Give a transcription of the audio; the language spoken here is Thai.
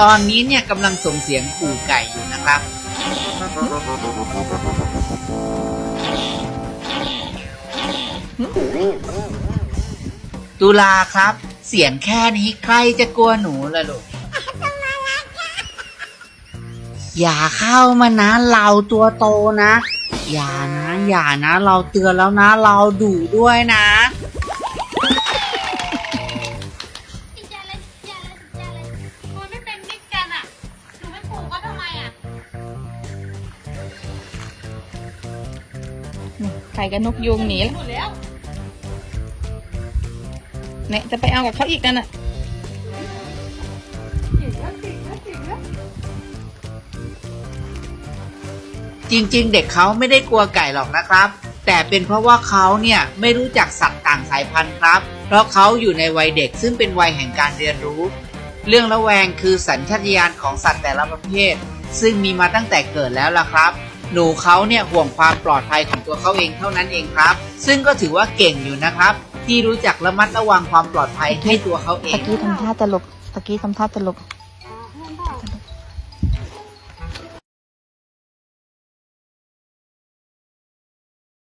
ตอนนี้เนี่ยกำลังส่งเสียงขู่ไก่อยู่นะครับ ตุลาครับ เสียงแค่นี้ใครจะกลัวหนูล่ะลูก อย่าเข้ามานะ เราตัวโตนะ อย่านะ อย่านะ เราเตือนแล้วนะ เราดุด้วยนะ ไข่กับนกยูงหนีแล้วหมดแล้วเนี่ยจะไปเอากับเขาอีกนั่นน่ะจริงๆ เด็กเขาไม่ได้กลัวไก่หรอกนะครับ แต่เป็นเพราะว่าเขาเนี่ยไม่รู้จักสัตว์ต่างสายพันธุ์ครับ เพราะเขาอยู่ในวัยเด็กซึ่งเป็นวัยแห่งการเรียนรู้ เรื่องระแวงคือสัญชาตญาณของสัตว์แต่ละประเภท ซึ่งมีมาตั้งแต่เกิดแล้วล่ะครับ หนูเขาเนี่ยห่วงความปลอดภัยของตัวเขาเองเท่านั้นเองครับ ซึ่งก็ถือว่าเก่งอยู่นะครับ ที่รู้จักระมัดระวังความปลอดภัยให้ตัวเขาเอตะงกี้ทำท่าตลกตะกี้ทำท่าตลก